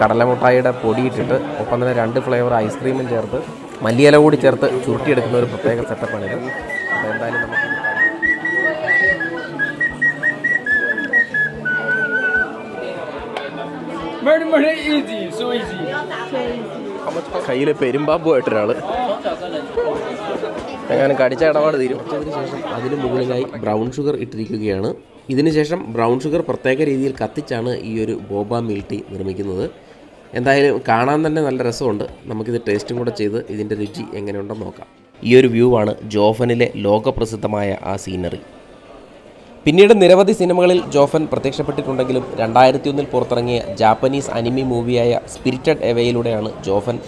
കടലമുട്ടായിയുടെ പൊടിയിട്ടിട്ട് ഒപ്പം തന്നെ രണ്ട് ഫ്ലേവർ ഐസ്ക്രീമും ചേർത്ത് മല്ലിയില കൂടി ചേർത്ത് ചുരുട്ടിയെടുക്കുന്ന ഒരു പ്രത്യേക സെറ്റപ്പാണിത് അപ്പോൾ എന്തായാലും നമുക്ക് കയ്യിൽ പെരുമ്പാമ്പുമായിട്ട് easy, so easy. കയ്യിൽ പെരുമ്പാമ്പുമായിട്ടൊരാൾ എങ്ങനെ കടിച്ച ഇടപാട് തീരും. ശേഷം അതിന് മുകളിലായി ബ്രൗൺ ഷുഗർ ഇട്ടിരിക്കുകയാണ്. ഇതിനുശേഷം ബ്രൗൺ ഷുഗർ പ്രത്യേക രീതിയിൽ കത്തിച്ചാണ് ഈ ഒരു ബോബ മിൽട്ടി നിർമ്മിക്കുന്നത്. എന്തായാലും കാണാൻ തന്നെ നല്ല രസമുണ്ട്. നമുക്കിത് ടേസ്റ്റും കൂടെ ചെയ്ത് ഇതിന്റെ രുചി എങ്ങനെയുണ്ടെന്ന് നോക്കാം. ഈ ഒരു വ്യൂ ആണ് ജോഫനിലെ ലോകപ്രസിദ്ധമായ ആ സീനറി പിന്നീട് നിരവധി സിനിമകളിൽ ജോഫൻ പ്രത്യക്ഷപ്പെട്ടിട്ടുണ്ടെങ്കിലും രണ്ടായിരത്തി ഒന്നിൽ പുറത്തിറങ്ങിയ ജാപ്പനീസ് അനിമി മൂവിയായ സ്പിരിറ്റഡ് എവയിലൂടെയാണ് ജോഫൻ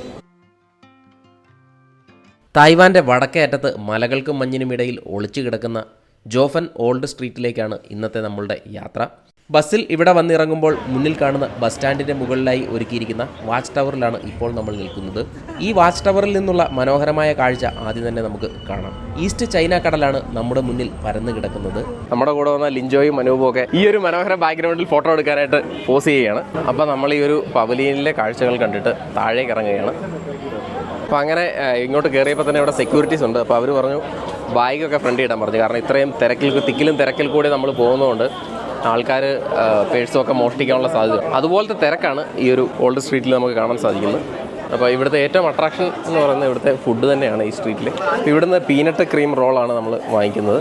തായ്വാന്റെ വടക്കേ അറ്റത്ത് മലകൾക്കും മഞ്ഞിനുമിടയിൽ ഒളിച്ചു കിടക്കുന്ന ജോഫൻ ഓൾഡ് സ്ട്രീറ്റിലേക്കാണ് ഇന്നത്തെ നമ്മളുടെ യാത്ര. ബസ്സിൽ ഇവിടെ വന്നിറങ്ങുമ്പോൾ മുന്നിൽ കാണുന്ന ബസ് സ്റ്റാൻഡിന്റെ മുകളിലായി ഒരുക്കിയിരിക്കുന്ന വാച്ച് ടവറിലാണ് ഇപ്പോൾ നമ്മൾ നിൽക്കുന്നത്. ഈ വാച്ച് ടവറിൽ നിന്നുള്ള മനോഹരമായ കാഴ്ച ആദ്യം തന്നെ നമുക്ക് കാണാം. ഈസ്റ്റ് ചൈന കടലാണ് നമ്മുടെ മുന്നിൽ പരന്നു കിടക്കുന്നത്. നമ്മുടെ കൂടെ വന്ന ലിഞ്ചോയും മനുവും ഒക്കെ ഈ ഒരു മനോഹര ബാക്ക്ഗ്രൗണ്ടിൽ ഫോട്ടോ എടുക്കാനായിട്ട് പോസ് ചെയ്യുകയാണ്. അപ്പോൾ നമ്മൾ ഈ ഒരു പവലിയനിലെ കാഴ്ചകൾ കണ്ടിട്ട് താഴേക്ക് ഇറങ്ങുകയാണ്. അപ്പോൾ അങ്ങനെ ഇങ്ങോട്ട് കയറിയപ്പോൾ തന്നെ ഇവിടെ സെക്യൂരിറ്റീസ് ഉണ്ട്. അപ്പോൾ അവർ പറഞ്ഞു ബാഗൊക്കെ ഫ്രണ്ട് ഇടാൻ പറഞ്ഞു. കാരണം ഇത്രയും തിരക്കിൽ തിക്കിലും തിരക്കിൽ കൂടി നമ്മൾ പോകുന്നതുകൊണ്ട് ആൾക്കാർ പേഴ്സൊക്കെ മോഷ്ടിക്കാനുള്ള സാധ്യത. അതുപോലത്തെ തിരക്കാണ് ഈ ഒരു ഓൾഡ് സ്ട്രീറ്റിൽ നമുക്ക് കാണാൻ സാധിക്കുന്നത്. അപ്പോൾ ഇവിടുത്തെ ഏറ്റവും അട്രാക്ഷൻ എന്ന് പറയുന്നത് ഇവിടുത്തെ ഫുഡ് തന്നെയാണ് ഈ സ്ട്രീറ്റിൽ ഇവിടുന്ന് പീനട്ട് ക്രീം റോളാണ് നമ്മൾ വാങ്ങിക്കുന്നത്.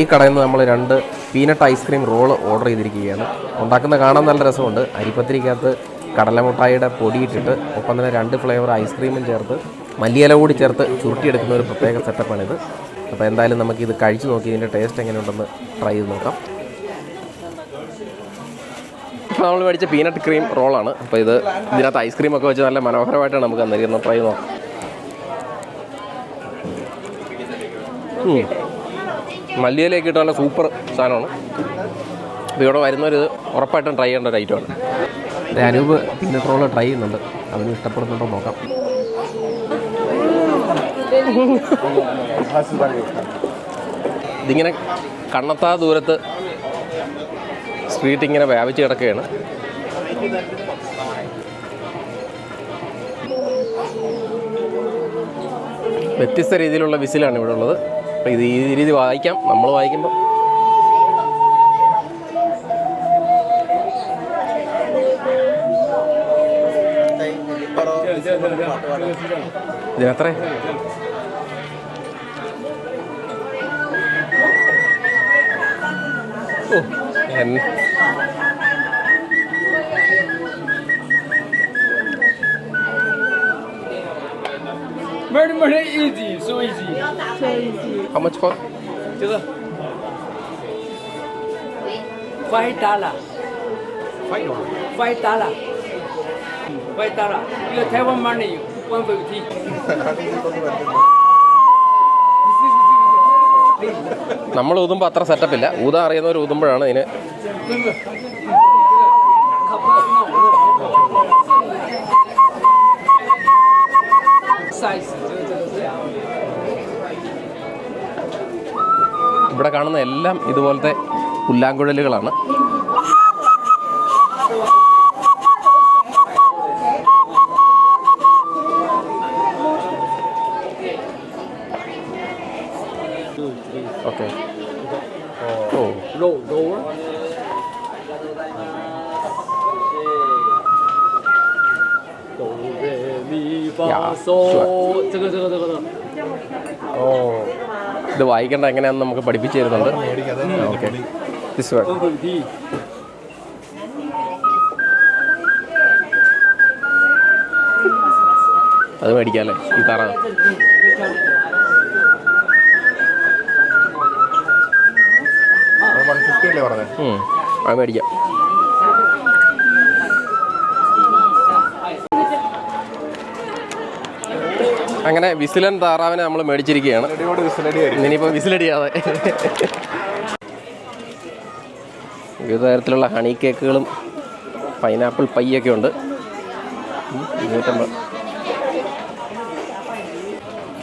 ഈ കടയിൽ നിന്ന് നമ്മൾ രണ്ട് പീനട്ട് ഐസ്ക്രീം റോൾ ഓർഡർ ചെയ്തിരിക്കുകയാണ്. ഉണ്ടാക്കുന്ന കാണാൻ നല്ല രസമുണ്ട്. അരിപ്പത്തിരിക്കകത്ത് കടലമുട്ടായിയുടെ പൊടിയിട്ടിട്ട് ഒപ്പം തന്നെ രണ്ട് ഫ്ലേവർ ഐസ്ക്രീമും ചേർത്ത് മല്ലിയില കൂടി ചേർത്ത് ചുരുട്ടിയെടുക്കുന്ന ഒരു പ്രത്യേക സെറ്റപ്പാണിത് അപ്പോൾ എന്തായാലും നമുക്കിത് കഴിച്ചു നോക്കി ഇതിന്റെ ടേസ്റ്റ് എങ്ങനെയുണ്ടെന്ന് ട്രൈ ചെയ്ത് നോക്കാം. ഇപ്പോൾ നമ്മൾ മേടിച്ച പീനട്ട് ക്രീം റോളാണ് അപ്പോൾ ഇത് ഇതിനകത്ത് ഐസ്ക്രീം ഒക്കെ വെച്ച് നല്ല മനോഹരമായിട്ടാണ് നമുക്ക് അന്നേരം ട്രൈ നോക്കാം. മല്ലിയിലേക്ക് ഇട്ട് നല്ല സൂപ്പർ സാധനമാണ്. അപ്പോൾ ഇവിടെ വരുന്നവർ ഇത് ഉറപ്പായിട്ടും ട്രൈ ചെയ്യേണ്ട ഒരു ഐറ്റമാണ് അനൂപ് പീനട്ട് റോൾ ട്രൈ ചെയ്യുന്നുണ്ട്. അവന് ഇഷ്ടപ്പെടുന്നുണ്ടോ നോക്കാം. ഇതിങ്ങനെ കണ്ണത്താ ദൂരത്ത് സ്ട്രീറ്റ് ഇങ്ങനെ വ്യാപിച്ച് കിടക്കുകയാണ്. വ്യത്യസ്ത രീതിയിലുള്ള വിസിലാണ് ഇവിടെ ഉള്ളത്. അപ്പോൾ ഇത് ഈ രീതി വായിക്കാം. നമ്മൾ വായിക്കുമ്പോൾ ഇതിനെത്ര? I'm very very easy, so easy. So easy. How much for? Five dollar. Five dollar. Five dollar. Five dollar. You have Taiwan money, one fifty. നമ്മൾ ഊതുമ്പോൾ അത്ര സെറ്റപ്പില്ല ഊതാ അറിയുന്നവർ ഊതുമ്പോഴാണ് ഇതിന് ഇവിടെ കാണുന്ന എല്ലാം ഇതുപോലത്തെ പുല്ലാങ്കുഴലുകളാണ്. yeah, sure. ഓ. ഇത് വായിക്കേണ്ട എങ്ങനെയാണെന്ന് നമുക്ക് പഠിപ്പിച്ചു തരുന്നുണ്ട്. ഓക്കെ ദിസ് വൺ അത് മേടിക്കാമല്ലേ ഈ തറ. വൺ ഫിഫ്റ്റി അല്ലേ പറഞ്ഞത് അത് മേടിക്കാം. അങ്ങനെ വിസിലൻ താറാവിനെ നമ്മൾ മേടിച്ചിരിക്കുകയാണ്. ഇനിയിപ്പോൾ വിസിലടിയാതെ. വിവിധ തരത്തിലുള്ള ഹണി കേക്കുകളും പൈനാപ്പിൾ പൈയൊക്കെ ഉണ്ട്. ഇരുന്നൂറ്റമ്പത്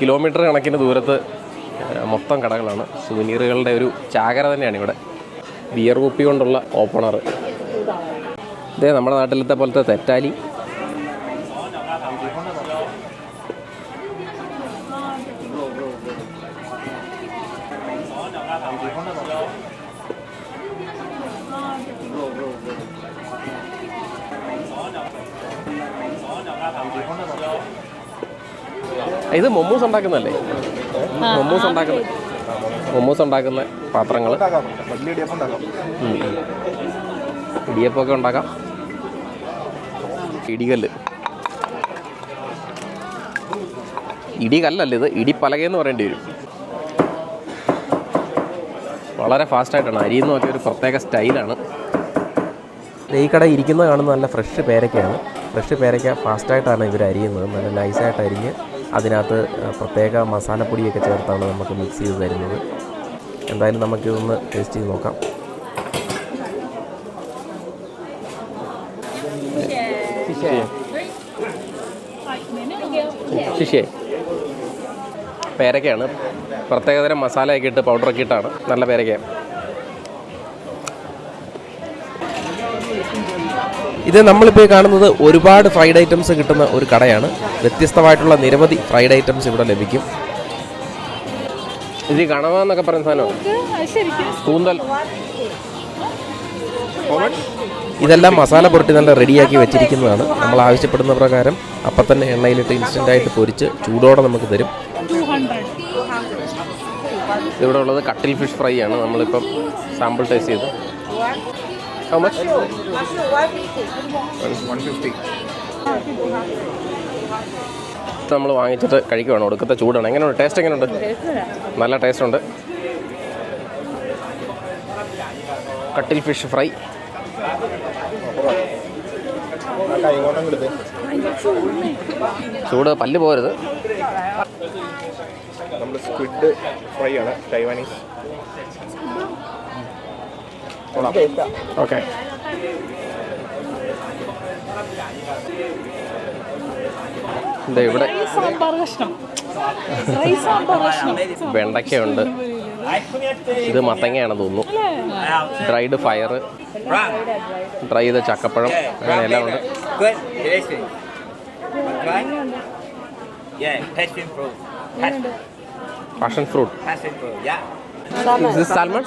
കിലോമീറ്റർ കണക്കിന് ദൂരത്ത് മൊത്തം കടകളാണ്. സുവനീറുകളുടെ ഒരു ചാകര തന്നെയാണ് ഇവിടെ. ബിയർ കുപ്പി കൊണ്ടുള്ള ഓപ്പണർ. ഇതേ നമ്മുടെ നാട്ടിലത്തെ പോലത്തെ തെറ്റാലി. ഇത് മൊമ്മൂസ് ഉണ്ടാക്കുന്നല്ലേ മൊമ്മൂസ് ഉണ്ടാക്കുന്ന മൊമ്മൂസ് ഉണ്ടാക്കുന്ന പാത്രങ്ങൾ ഇടിയപ്പൊക്കെ ഇടിയപ്പം ഉണ്ടാക്കാം ഇടിയപ്പമൊക്കെ ഉണ്ടാക്കാം. ഇടികല്ല്. ഇടികല്ലല്ല ഇത്. ഇടിപ്പലകയെന്ന് പറയേണ്ടി വരും. വളരെ ഫാസ്റ്റായിട്ടാണ്. അരിയുന്നതൊക്കെ ഒരു പ്രത്യേക സ്റ്റൈലാണ്. ഈ കട ഇരിക്കുന്നത് കാണുന്ന നല്ല ഫ്രഷ് പേരക്കയാണ്. ഫ്രഷ് പേരയ്ക്ക ഫാസ്റ്റായിട്ടാണ് ഇവർ അരിയുന്നത്. നല്ല നൈസായിട്ട് അരിഞ്ഞ് അതിനകത്ത് പ്രത്യേക മസാലപ്പൊടിയൊക്കെ ചേർത്താണ് നമുക്ക് മിക്സ് ചെയ്ത് തരുന്നത്. എന്തായാലും നമുക്കിതൊന്ന് ടേസ്റ്റ് ചെയ്ത് നോക്കാം. ശിഷ്യേ. പേരക്കയാണ്. പ്രത്യേകതരം മസാലയൊക്കെ ഇട്ട് പൗഡറൊക്കെ ഇട്ടാണ്. നല്ല പേരക്കയാണ്. ഇത് നമ്മളിപ്പോൾ കാണുന്നത് ഒരുപാട് ഫ്രൈഡ് ഐറ്റംസ് കിട്ടുന്ന ഒരു കടയാണ്. വ്യത്യസ്തമായിട്ടുള്ള നിരവധി ഫ്രൈഡ് ഐറ്റംസ് ഇവിടെ ലഭിക്കും. ഇത് കണവ എന്നൊക്കെ പറയുന്ന സാധനമാണ് കൂന്തൽ. ഇതെല്ലാം മസാല പുരട്ടി നല്ല റെഡിയാക്കി വെച്ചിരിക്കുന്നതാണ്. നമ്മൾ ആവശ്യപ്പെടുന്ന പ്രകാരം അപ്പം തന്നെ എണ്ണയിലിട്ട് ഇൻസ്റ്റന്റ് ആയിട്ട് പൊരിച്ച് ചൂടോടെ നമുക്ക് തരും. ഇവിടെ ഉള്ളത് കട്ടിൽ ഫിഷ് ഫ്രൈ ആണ്. നമ്മളിപ്പം സാമ്പിൾ ടേസ്റ്റ് ചെയ്ത്. How much? നമ്മൾ വാങ്ങിച്ചിട്ട് കഴിക്കുവാണ്. ഒടുക്കത്തെ ചൂടാണ്. എങ്ങനെയുണ്ട്? ടേസ്റ്റ് എങ്ങനെയുണ്ട്? നല്ല ടേസ്റ്റ് ഉണ്ട്. കട്ടിൽ ഫിഷ് ഫ്രൈ ചൂട് പല്ല് പോരുത്. നമ്മൾ സ്ക്വിഡ് ഫ്രൈ ആണ്. Taiwanese okay. on. ഇവിടെ വെണ്ടയ്ക്കുണ്ട് ഇത് മത്തങ്ങയാണ് തോന്നുന്നു. ഡ്രൈഡ് ഫയർ ഡ്രൈ ചെയ്ത ചക്കപ്പഴം. അങ്ങനെ എല്ലാം ഉണ്ട്. Passion fruit. സാൽമൺ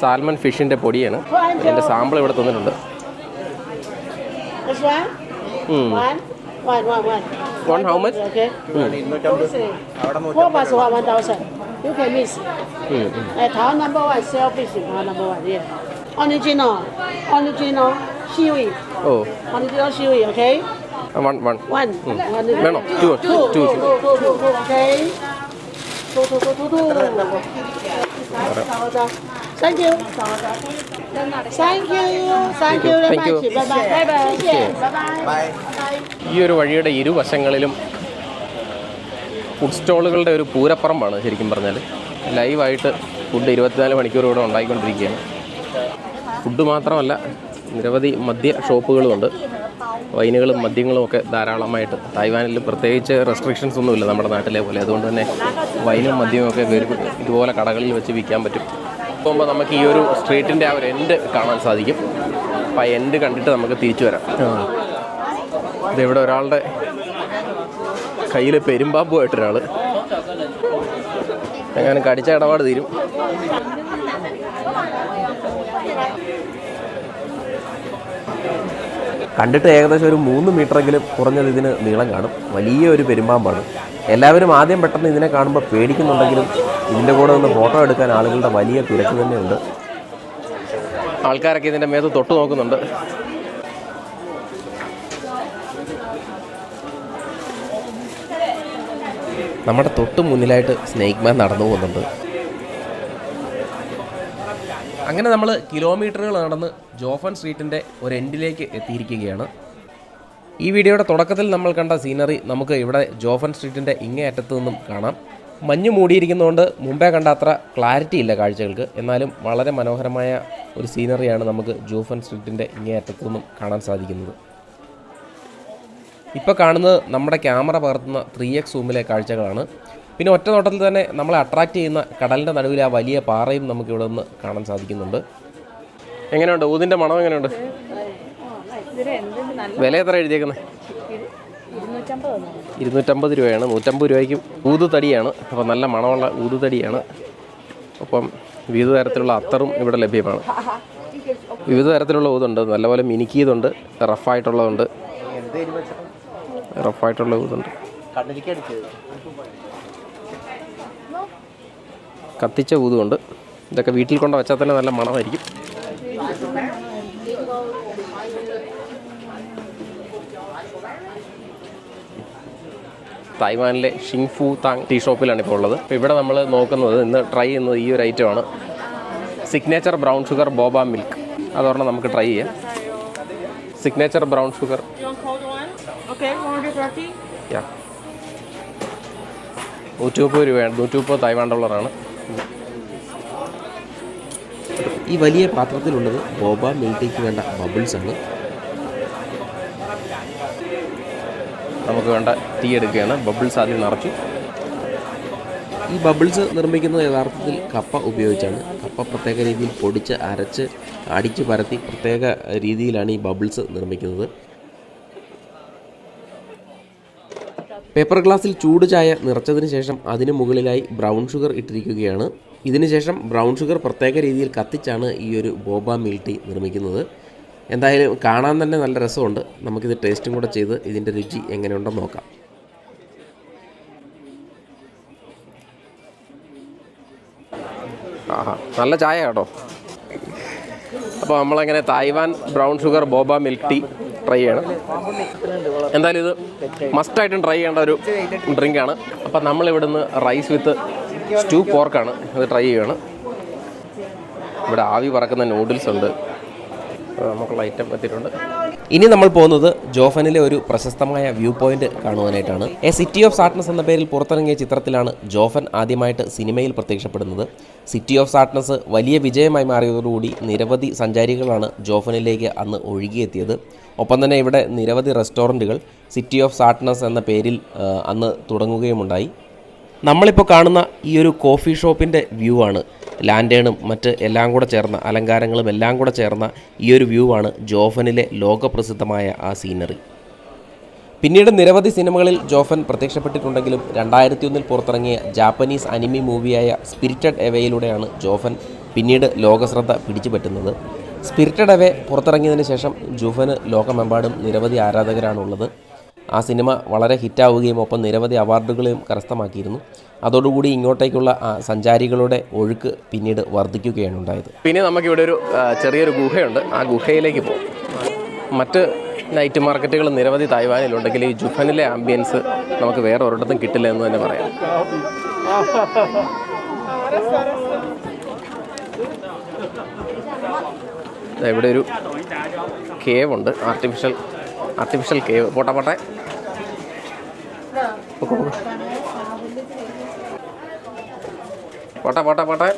സാൽമൺ ഫിഷിന്റെ പൊടിയാണ് എന്റെ സാമ്പിൾ ഇവിടെ തന്നിട്ടുണ്ട് one? One? One, one, one. One how much Okay. one, one. You can miss. ഉം, ഉം. Uh, Taiwan number one, sell fish. Number one, yeah. Original. Original seaweed. Oh Original seaweed, okay? One one One. One. വേണോ two two Two, two, two, two, two, okay? Two, two, two, two, two. Thank you. Thank you. Thank you very Thank you. much. Bye bye. Bye bye. Bye bye. ഈ ഒരു വഴിയുടെ ഇരുവശങ്ങളിലും food സ്റ്റോളുകളുടെ ഒരു പൂരപ്പുറമാണ് ശരിക്കും പറഞ്ഞാൽ ലൈവായിട്ട് food ഇരുപത്തിനാല് മണിക്കൂർ ഇവിടെ ഉണ്ടായിക്കൊണ്ടിരിക്കുകയാണ് ഫുഡ് മാത്രമല്ല നിരവധി മദ്യ ഷോപ്പുകളുമുണ്ട് വൈനുകളും മദ്യങ്ങളും ഒക്കെ ധാരാളമായിട്ട് തായ്വാനിൽ പ്രത്യേകിച്ച് റെസ്ട്രിക്ഷൻസ് ഒന്നുമില്ല നമ്മുടെ നാട്ടിലെ പോലെ. അതുകൊണ്ട് തന്നെ വൈനും മദ്യവും ഒക്കെ ഇതുപോലെ കടകളിൽ വെച്ച് വിൽക്കാൻ പറ്റും. പോകുമ്പോൾ നമുക്ക് ഈ ഒരു സ്ട്രീറ്റിന്റെ ആ ഒരു എൻഡ് കാണാൻ സാധിക്കും. അപ്പോൾ ആ എൻഡ് കണ്ടിട്ട് നമുക്ക് തിരിച്ചു വരാം. ഇതിവിടെ ഒരാളുടെ കയ്യിൽ പെരുമ്പാമ്പുമായിട്ടൊരാൾ എങ്ങനെ കടിച്ച ഇടപാട് തീരും. കണ്ടിട്ട് ഏകദേശം ഒരു മൂന്ന് മീറ്ററെങ്കിലും കുറഞ്ഞത് ഇതിന് നീളം കാണും. വലിയ ഒരു പെരുമ്പാമ്പാണ്. എല്ലാവരും ആദ്യം പെട്ടെന്ന് ഇതിനെ കാണുമ്പോൾ പേടിക്കുന്നുണ്ടെങ്കിലും ഇതിന്റെ കൂടെ നിന്ന് ഫോട്ടോ എടുക്കാൻ ആളുകളുടെ വലിയ തിരക്ക് തന്നെയുണ്ട്. ആൾക്കാരൊക്കെ ഇതിന്റെ മേത്ത് തൊട്ട് നോക്കുന്നുണ്ട്. നമ്മുടെ തൊട്ട് മുന്നിലായിട്ട് സ്നേക് മാൻ നടന്നു പോകുന്നുണ്ട്. അങ്ങനെ നമ്മൾ കിലോമീറ്ററുകൾ നടന്ന് ജോഫൻ സ്ട്രീറ്റിന്റെ ഒരു എൻഡിലേക്ക് എത്തിയിരിക്കുകയാണ്. ഈ വീഡിയോയുടെ തുടക്കത്തിൽ നമ്മൾ കണ്ട സീനറി നമുക്ക് ഇവിടെ ജോഫൻ സ്ട്രീറ്റിന്റെ ഇങ്ങേ അറ്റത്ത് നിന്നും കാണാം. മഞ്ഞ് മൂടിയിരിക്കുന്നതുകൊണ്ട് മുമ്പേ കണ്ട അത്ര ക്ലാരിറ്റി ഇല്ല കാഴ്ചകൾക്ക്. എന്നാലും വളരെ മനോഹരമായ ഒരു സീനറിയാണ് നമുക്ക് ജോഫൻ സ്ട്രീറ്റിന്റെ ഇങ്ങേ അറ്റത്തു നിന്നും കാണാൻ സാധിക്കുന്നത്. ഇപ്പോൾ കാണുന്നത് നമ്മുടെ ക്യാമറ പകർത്തുന്ന ത്രീ എക്സ് സൂമിലെ കാഴ്ചകളാണ്. പിന്നെ ഒറ്റ നോട്ടത്തിൽ തന്നെ നമ്മളെ അട്രാക്റ്റ് ചെയ്യുന്ന കടലിന്റെ നടുവിൽ ആ വലിയ പാറയും നമുക്ക് ഇവിടെ നിന്ന് കാണാൻ സാധിക്കുന്നുണ്ട്. എങ്ങനെയുണ്ട്? ഊതിന്റെ മണം എങ്ങനെയുണ്ട്? വില എത്ര എഴുതിയേക്കുന്നത് ഇരുന്നൂറ്റമ്പത് രൂപയാണ്. നൂറ്റമ്പത് രൂപയ്ക്കും ഊതുതടിയാണ്. അപ്പോൾ നല്ല മണമുള്ള ഊതുതടിയാണ്. അപ്പം വിവിധ തരത്തിലുള്ള അത്തറും ഇവിടെ ലഭ്യമാണ്. വിവിധ തരത്തിലുള്ള ഊതുണ്ട്. നല്ലപോലെ മിനുക്കിയതുണ്ട്. റഫായിട്ടുള്ളതുണ്ട്. റഫായിട്ടുള്ള ഊതുണ്ട്. കത്തിച്ച ഊതുമുണ്ട് ഇതൊക്കെ വീട്ടിൽ കൊണ്ട് വെച്ചാൽ തന്നെ നല്ല മണമായിരിക്കും. തായ്വാനിലെ ഷിങ്ഫു താങ് ടീ ഷോപ്പിലാണ് ഇപ്പോൾ ഉള്ളത്. അപ്പോൾ ഇവിടെ നമ്മൾ നോക്കുന്നത് ഇന്ന് ട്രൈ ചെയ്യുന്നത് ഈ ഒരു ഐറ്റമാണ് signature brown sugar boba milk അതോടെ നമുക്ക് ട്രൈ ചെയ്യാം. സിഗ്നേച്ചർ ബ്രൗൺ ഷുഗർ നൂറ്റി മുപ്പത് രൂപയാണ്. നൂറ്റി മുപ്പത് തായ്വാൻ ഡോളറാണ് ഈ വലിയ പാത്രത്തിലുള്ളത് ബോബ മിൽട്ടിക്ക് വേണ്ട ബബിൾസ് ആണ്. നമുക്ക് വേണ്ട ടീ എടുക്കുകയാണ്. ബബിൾസ് ആദ്യം നിറച്ചു. ഈ ബബിൾസ് നിർമ്മിക്കുന്നത് യഥാർത്ഥത്തിൽ കപ്പ ഉപയോഗിച്ചാണ്. കപ്പ പ്രത്യേക രീതിയിൽ പൊടിച്ച് അരച്ച് അടിച്ച് പരത്തി പ്രത്യേക രീതിയിലാണ് ഈ ബബിൾസ് നിർമ്മിക്കുന്നത്. പേപ്പർ ഗ്ലാസ്സിൽ ചൂട് ചായ നിറച്ചതിന് ശേഷം അതിന് മുകളിലായി ബ്രൗൺ ഷുഗർ ഇട്ടിരിക്കുകയാണ്. ഇതിനുശേഷം ബ്രൗൺ ഷുഗർ പ്രത്യേക രീതിയിൽ കത്തിച്ചാണ് ഈ ഒരു ബോബ മിൽക്ക് ടീ നിർമ്മിക്കുന്നത്. എന്തായാലും കാണാൻ തന്നെ നല്ല രസമുണ്ട്. നമുക്കിത് ടേസ്റ്റും കൂടെ ചെയ്ത് ഇതിന്റെ രുചി എങ്ങനെയുണ്ടെന്ന് നോക്കാം. ആഹാ നല്ല ചായ കേട്ടോ. അപ്പോൾ നമ്മളങ്ങനെ Taiwan brown sugar boba milk tea try ചെയ്യണം. എന്തായാലും ഇത് മസ്റ്റായിട്ടും ട്രൈ ചെയ്യേണ്ട ഒരു ഡ്രിങ്കാണ് അപ്പം നമ്മളിവിടുന്ന് റൈസ് വിത്ത് സ്റ്റൂ പോർക്കാണ് ഇത് ട്രൈ ചെയ്യണം. ഇവിടെ ആവി പറക്കുന്ന നൂഡിൽസ് ഉണ്ട്. നമുക്ക് ഐറ്റം എത്തിയിട്ടുണ്ട്. ഇനി നമ്മൾ പോകുന്നത് ജോഫനിലെ ഒരു പ്രശസ്തമായ വ്യൂ പോയിന്റ് കാണുവാനായിട്ടാണ്. എ സിറ്റി ഓഫ് സാട്ട്നസ് എന്ന പേരിൽ പുറത്തിറങ്ങിയ ചിത്രത്തിലാണ് ജോഫൻ ആദ്യമായിട്ട് സിനിമയിൽ പ്രത്യക്ഷപ്പെടുന്നത്. സിറ്റി ഓഫ് സാട്ട്നസ് വലിയ വിജയമായി മാറിയതോടുകൂടി നിരവധി സഞ്ചാരികളാണ് ജോഫനിലേക്ക് അന്ന് ഒഴുകിയെത്തിയത്. ഒപ്പം തന്നെ ഇവിടെ നിരവധി റെസ്റ്റോറന്റുകൾ സിറ്റി ഓഫ് സാട്ട്നസ് എന്ന പേരിൽ അന്ന് തുടങ്ങുകയുമുണ്ടായി. നമ്മളിപ്പോൾ കാണുന്ന ഈ ഒരു കോഫി ഷോപ്പിന്റെ വ്യൂ ആണ്. ലാൻഡേണും മറ്റ് എല്ലാം കൂടെ ചേർന്ന അലങ്കാരങ്ങളും എല്ലാം കൂടെ ചേർന്ന ഈ ഒരു വ്യൂ ആണ് ജോഫനിലെ ലോകപ്രസിദ്ധമായ ആ സീനറി. പിന്നീട് നിരവധി സിനിമകളിൽ ജോഫൻ പ്രത്യക്ഷപ്പെട്ടിട്ടുണ്ടെങ്കിലും രണ്ടായിരത്തി ഒന്നിൽ പുറത്തിറങ്ങിയ ജാപ്പനീസ് അനിമി മൂവിയായ സ്പിരിറ്റഡ് എവയിലൂടെയാണ് ജോഫൻ പിന്നീട് ലോകശ്രദ്ധ പിടിച്ചുപറ്റുന്നത്. സ്പിരിറ്റഡ് എവേ പുറത്തിറങ്ങിയതിന് ശേഷം ജോഫന് ലോകമെമ്പാടും നിരവധി ആരാധകരാണുള്ളത്. ആ സിനിമ വളരെ ഹിറ്റാവുകയും ഒപ്പം നിരവധി അവാർഡുകളെയും കരസ്ഥമാക്കിയിരുന്നു. അതോടുകൂടി ഇങ്ങോട്ടേക്കുള്ള സഞ്ചാരികളുടെ ഒഴുക്ക് പിന്നീട് വർദ്ധിക്കുകയാണ് ഉണ്ടായത്. പിന്നെ നമുക്കിവിടെ ഒരു ചെറിയൊരു ഗുഹയുണ്ട്. ആ ഗുഹയിലേക്ക് പോകും. മറ്റ് നൈറ്റ് മാർക്കറ്റുകൾ നിരവധി തായ്വാനിലുണ്ടെങ്കിൽ ഈ ജുഫനിലെ ആംബിയൻസ് നമുക്ക് വേറെ ഒരിടത്തും കിട്ടില്ല എന്ന് തന്നെ പറയാം. ഇവിടെ ഒരു കേവ് ഉണ്ട് ആർട്ടിഫിഷ്യൽ ആർട്ടിഫിഷ്യൽ കേവ് പോട്ടെ പോട്ടെ. പോട്ടെ പോട്ടെ പോട്ടെ.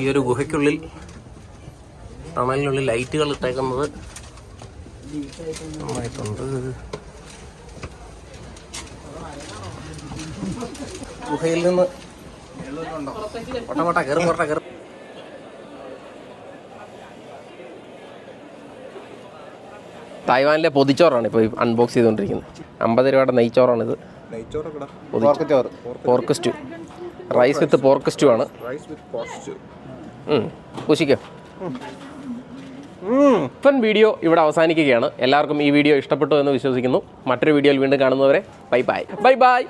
ഈ ഒരു ഗുഹയ്ക്കുള്ളിൽ ടണലിനുള്ളിൽ ലൈറ്റുകൾ ഇട്ടേക്കുന്നത് നന്നായിട്ടുണ്ട്. ഗുഹയിൽ നിന്ന് പൊട്ട കയറും പൊട്ട കയറും തായ്വാനിലെ പൊതിച്ചോറാണ് ഇപ്പോൾ അൺബോക്സ് ചെയ്തുകൊണ്ടിരിക്കുന്നത് അമ്പത് രൂപയുടെ നെയ്ച്ചോറാണിത്. Pork stew rice with pork stew ആണ്. റൈസ് വിത്ത് പോസ്റ്റ് പൂശിക്കോ. ഇപ്പം വീഡിയോ ഇവിടെ അവസാനിക്കുകയാണ്. എല്ലാവർക്കും ഈ വീഡിയോ ഇഷ്ടപ്പെട്ടു എന്ന് വിശ്വസിക്കുന്നു. മറ്റൊരു വീഡിയോയിൽ വീണ്ടും കാണുന്നവരെ ബൈ ബൈ. Bye bye.